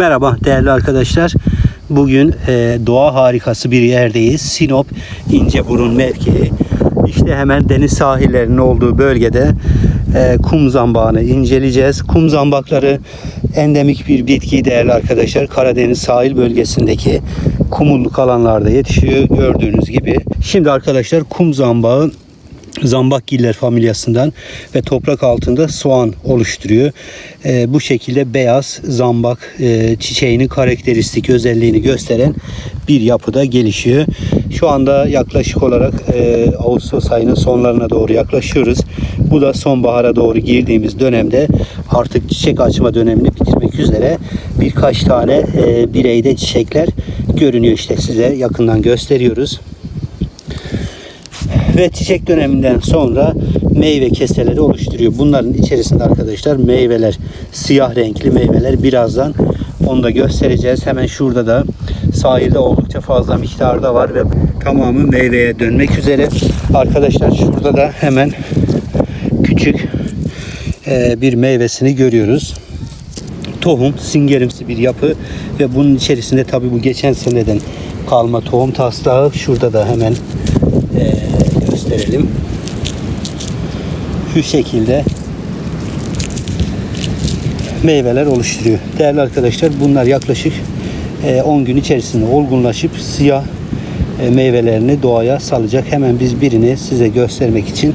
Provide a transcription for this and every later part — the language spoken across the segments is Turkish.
Merhaba değerli arkadaşlar. Bugün e, doğa harikası bir yerdeyiz. Sinop İnceburun mevkii. İşte hemen deniz sahillerinin olduğu bölgede e, kum zambağını inceleyeceğiz. Kum zambakları endemik bir bitki değerli arkadaşlar. Karadeniz sahil bölgesindeki kumurluk alanlarda yetişiyor gördüğünüz gibi. Şimdi arkadaşlar kum zambağı zambakgiller familyasından ve toprak altında soğan oluşturuyor. Ee, bu şekilde beyaz zambak e, çiçeğinin karakteristik özelliğini gösteren bir yapıda gelişiyor. Şu anda yaklaşık olarak e, Ağustos ayının sonlarına doğru yaklaşıyoruz. Bu da sonbahara doğru girdiğimiz dönemde artık çiçek açma dönemini bitirmek üzere birkaç tane e, bireyde çiçekler görünüyor işte size yakından gösteriyoruz ve çiçek döneminden sonra meyve keseleri oluşturuyor. Bunların içerisinde arkadaşlar meyveler, siyah renkli meyveler birazdan onu da göstereceğiz. Hemen şurada da sahilde oldukça fazla miktarda var ve tamamı meyveye dönmek üzere. Arkadaşlar şurada da hemen küçük e, bir meyvesini görüyoruz. Tohum, singerimsi bir yapı ve bunun içerisinde tabi bu geçen seneden kalma tohum taslağı. Şurada da hemen e, gösterelim. Şu şekilde meyveler oluşturuyor. Değerli arkadaşlar bunlar yaklaşık e, 10 gün içerisinde olgunlaşıp siyah e, meyvelerini doğaya salacak. Hemen biz birini size göstermek için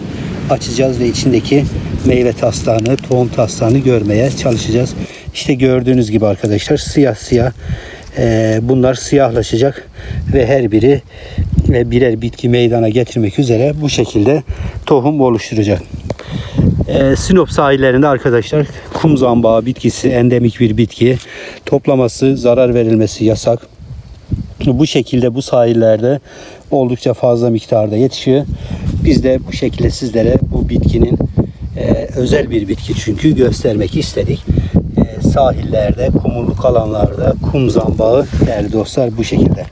açacağız ve içindeki meyve taslağını, tohum taslağını görmeye çalışacağız. İşte gördüğünüz gibi arkadaşlar siyah siyah e, bunlar siyahlaşacak ve her biri ve birer bitki meydana getirmek üzere bu şekilde tohum oluşturacak. Ee, Sinop sahillerinde arkadaşlar kum zambağı bitkisi endemik bir bitki. Toplaması, zarar verilmesi yasak. Bu şekilde bu sahillerde oldukça fazla miktarda yetişiyor. Biz de bu şekilde sizlere bu bitkinin e, özel bir bitki çünkü göstermek istedik. Sahillerde, kumurluk alanlarda kum zambağı değerli dostlar bu şekilde.